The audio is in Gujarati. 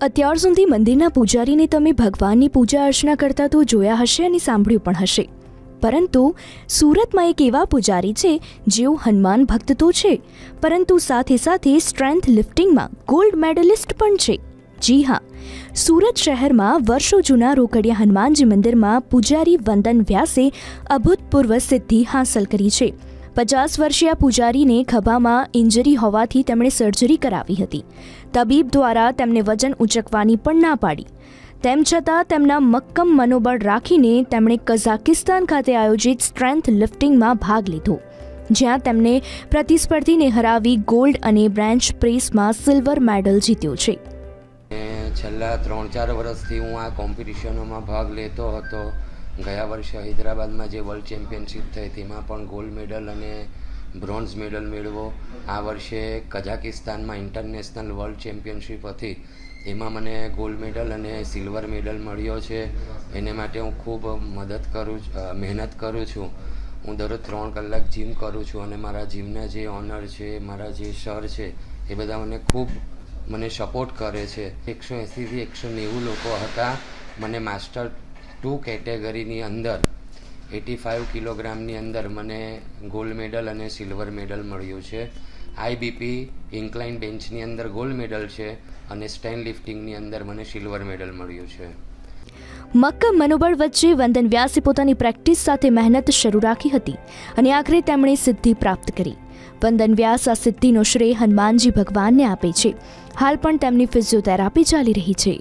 અત્યાર સુધી મંદિરના પૂજારીને તમે ભગવાનની પૂજા અર્ચના કરતા તો જોયા હશે અને સાંભળ્યું પણ હશે. પરંતુ સુરતમાં એક એવા પૂજારી છે, જેઓ હનુમાન ભક્ત તો છે, પરંતુ સાથે સાથે સ્ટ્રેન્થ લિફ્ટિંગમાં ગોલ્ડ મેડલિસ્ટ પણ છે. જી હા, સુરત શહેરમાં વર્ષો જૂના રોકડિયા હનુમાનજી મંદિરમાં પૂજારી વંદન વ્યાસે અભૂતપૂર્વ સિદ્ધિ હાંસલ કરી છે. પચાસ વર્ષીય પૂજારીને ખભામાં ઇન્જરી હોવાથી તેમણે સર્જરી કરાવી હતી. તબીબ દ્વારા તેમને વજન ઉંચકવાની પણ ના પાડી. તેમ છતાં તેમના મક્કમ મનોબળ રાખીને તેમણે કઝાકિસ્તાન ખાતે આયોજિત સ્ટ્રેન્થ લિફ્ટિંગમાં ભાગ લીધો, જ્યાં તેમણે પ્રતિસ્પર્ધીને હરાવી ગોલ્ડ અને બ્રેન્ચ પ્રેસમાં સિલ્વર મેડલ જીત્યો છે. છેલ્લા ત્રણ ચાર વર્ષથી હું આ કોમ્પિટિશનોમાં ભાગ લેતો હતો. ગયા વર્ષે હૈદરાબાદમાં જે વર્લ્ડ ચેમ્પિયનશિપ થઈ, તેમાં પણ ગોલ્ડ મેડલ અને બ્રોન્ઝ મેડલ મેળવો. આ વર્ષે કઝાકિસ્તાનમાં ઇન્ટરનેશનલ વર્લ્ડ ચેમ્પિયનશિપ હતી. એમાં મને ગોલ્ડ મેડલ અને સિલ્વર મેડલ મળ્યો છે. એને માટે હું ખૂબ મદદ કરું મહેનત કરું છું. હું દરરોજ ત્રણ કલાક જીમ કરું છું અને મારા જીમના જે ઓનર છે, મારા જે સર છે, એ બધા મને ખૂબ મને સપોર્ટ કરે છે. એકસો એંસીથી એકસો નેવું લોકો હતા. મને માસ્ટર ટુ કેટેગરીની અંદર એટી ફાઇવ કિલોગ્રામની અંદર મને ગોલ્ડ મેડલ અને સિલ્વર મેડલ મળ્યું છે. આઈબીપી ઇન્કલાઇન બેન્ચની અંદર ગોલ્ડ મેડલ છે અને સ્ટેન લિફ્ટિંગની અંદર મને સિલ્વર મેડલ મળ્યું છે. મક્કમ મનોબળ વચ્ચે વંદન વ્યાસે પોતાની પ્રેક્ટિસ સાથે મહેનત શરૂ રાખી હતી અને આખરે તેમણે સિદ્ધિ પ્રાપ્ત કરી. વંદન વ્યાસ આ સિદ્ધિનો શ્રેય હનુમાનજી ભગવાનને આપે છે. હાલ પણ તેમની ફિઝિયોથેરાપી ચાલી રહી છે.